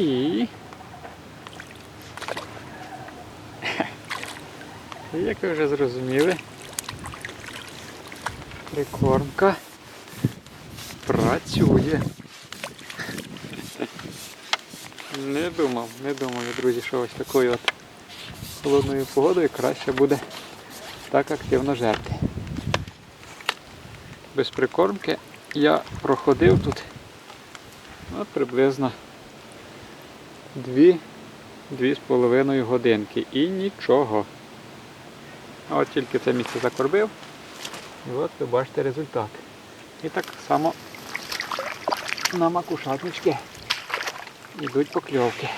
І. Як ви вже зрозуміли, прикормка працює. Не думав, не думав, друзі, що ось такою от холодною погодою краще буде так активно жерти. Без прикормки я проходив тут ну, приблизно 2-2,5 годинки і нічого. От тільки це місце закорбив. І от ви бачите результат. І так само на макушатнички йдуть покльовки.